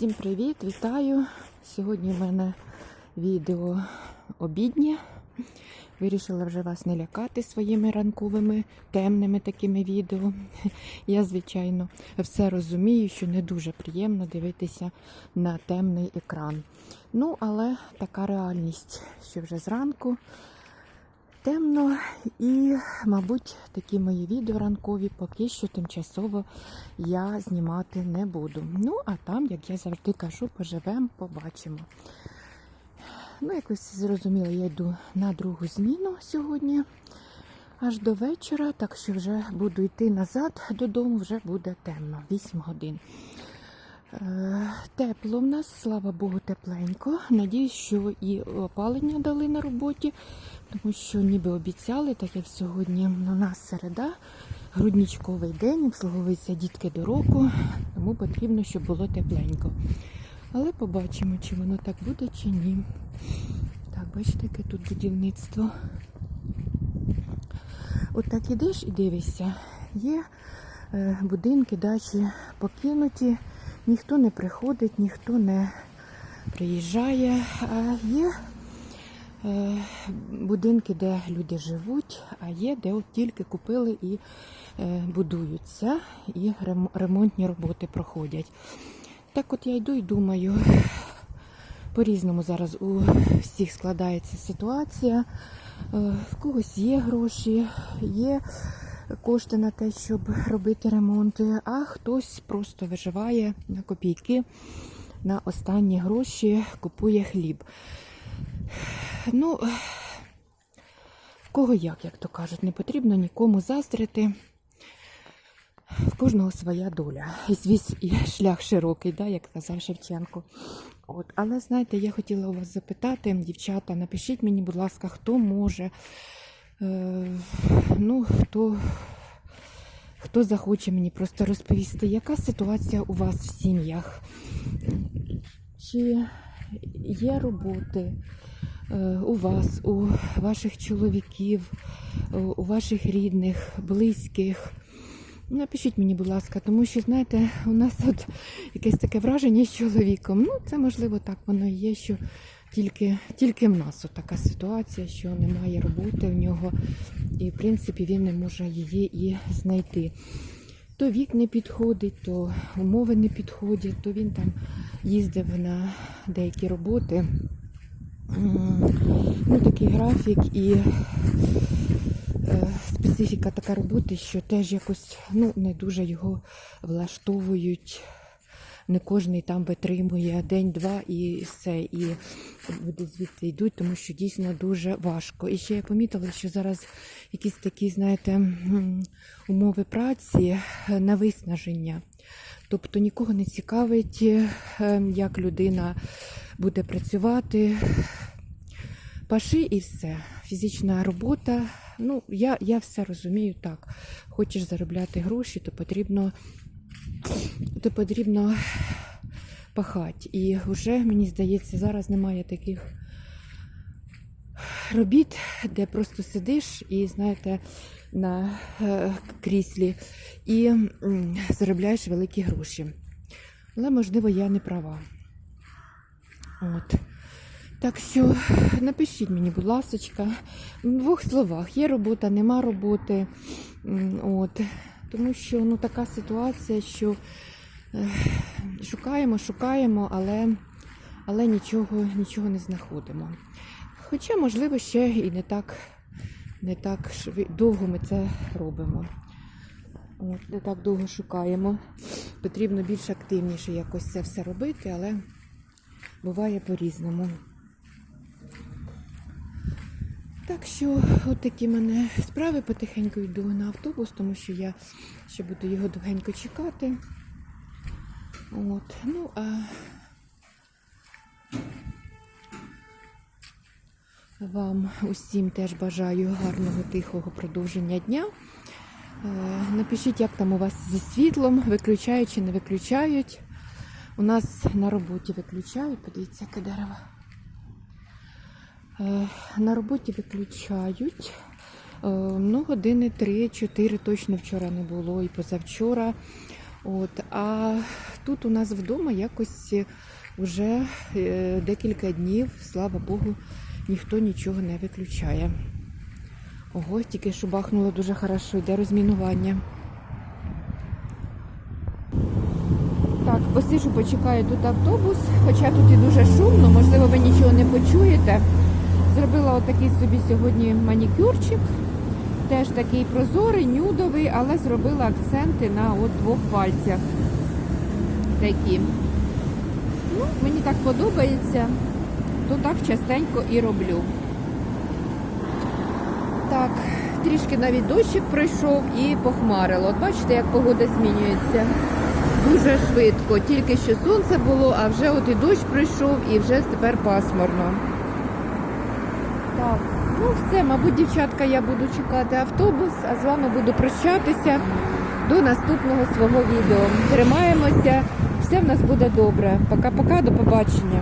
Всім привіт, вітаю! Сьогодні в мене відео обіднє. Вирішила вже вас не лякати своїми ранковими темними такими відео. Я, звичайно, все розумію, що не дуже приємно дивитися на темний екран. Ну, але така реальність, що вже зранку темно, і, мабуть, такі мої відео ранкові поки що тимчасово я знімати не буду. Ну, а там, як я завжди кажу, поживемо, побачимо. Ну, якось зрозуміло, я йду на другу зміну сьогодні аж до вечора, так що вже буду йти назад додому, вже буде темно, 8 годин. Е, Тепло в нас, слава Богу, тепленько. Надіюсь, що і опалення дали на роботі, тому що ніби обіцяли, так як сьогодні у нас середа, груднічковий день, обслуговуються дітки до року, тому потрібно, щоб було тепленько. Але побачимо, чи воно так буде, чи ні. Так, бачите, яке тут будівництво. От так ідеш і дивишся. Є е, будинки, дачі покинуті, ніхто не приходить, ніхто не приїжджає. Є е, будинки, де люди живуть, а є, де от тільки купили і е, будуються, і ремонтні роботи проходять. Так от я йду і думаю, по-різному зараз у всіх складається ситуація. Е, В когось є гроші, є кошти на те, щоб робити ремонти, а хтось просто виживає на копійки, на останні гроші купує хліб. Ну, в кого як, як то кажуть, не потрібно нікому заздрити. В кожного своя доля. І звіс і шлях широкий, да, як казав Шевченко. От. Але знаєте, я хотіла вас запитати, дівчата, напишіть мені, будь ласка, хто може, ну, хто, хто захоче мені просто розповісти, яка ситуація у вас в сім'ях? Чи є роботи е, у вас, у ваших чоловіків, е, у ваших рідних, близьких? Напишіть мені, будь ласка, тому що, знаєте, у нас от якесь таке враження з чоловіком. Ну, це можливо так воно і є, що тільки, тільки в нас от така ситуація, що немає роботи в нього, і в принципі він не може її і знайти. То вік не підходить, то умови не підходять, то він там їздив на деякі роботи. Ну, такий графік і е, специфіка така роботи, що теж якось ну, не дуже його влаштовують. Не кожний там витримує день-два і все, і люди звідти йдуть, тому що дійсно дуже важко. І ще я помітила, що зараз якісь такі, знаєте, умови праці е, на виснаження. Тобто нікого не цікавить, е, як людина буде працювати, паши і все. Фізична робота. Ну, я, я все розумію так. Хочеш заробляти гроші, то потрібно, то потрібно пахати. І вже, мені здається, зараз немає таких робіт, де просто сидиш і, знаєте, на е, кріслі і заробляєш великі гроші. Але, можливо, я не права. От. Так що напишіть мені, будь ласка, в двох словах, є робота, нема роботи. От. Тому що ну, така ситуація, що е, шукаємо, шукаємо, але, але нічого, нічого не знаходимо. Хоча, можливо, ще і не так, не так довго ми це робимо. От, не так довго шукаємо. Потрібно більш активніше якось це все робити, але буває по-різному. Так що, от такі мене справи потихеньку йду на автобус, тому що я ще буду його довгенько чекати. От, ну а вам усім теж бажаю гарного тихого продовження дня. Е, Напишіть, як там у вас зі світлом, виключають чи не виключають. У нас на роботі виключають, подивіться, яке дерево. Е, На роботі виключають. Е, Ну, години 3-4 точно вчора не було і позавчора. От, а тут у нас вдома якось вже е, декілька днів, слава Богу, ніхто нічого не виключає. Ого, тільки що бахнуло дуже хорошо, йде розмінування. Так, посиджу, почекаю тут автобус, хоча тут і дуже шумно, можливо, ви нічого не почуєте. Зробила отакий собі сьогодні манікюрчик. Теж такий прозорий, нюдовий, але зробила акценти на от двох пальцях. Такі. Ну, мені так подобається, то так частенько і роблю. Так, трішки навіть дощик пройшов і похмарило. От бачите, як погода змінюється дуже швидко. Тільки що сонце було, а вже от і дощ прийшов, і вже тепер пасмурно. Ну все, мабуть, дівчатка, я буду чекати автобус, а з вами буду прощатися до наступного свого відео. Тримаємося, все в нас буде добре. Пока-пока, до побачення.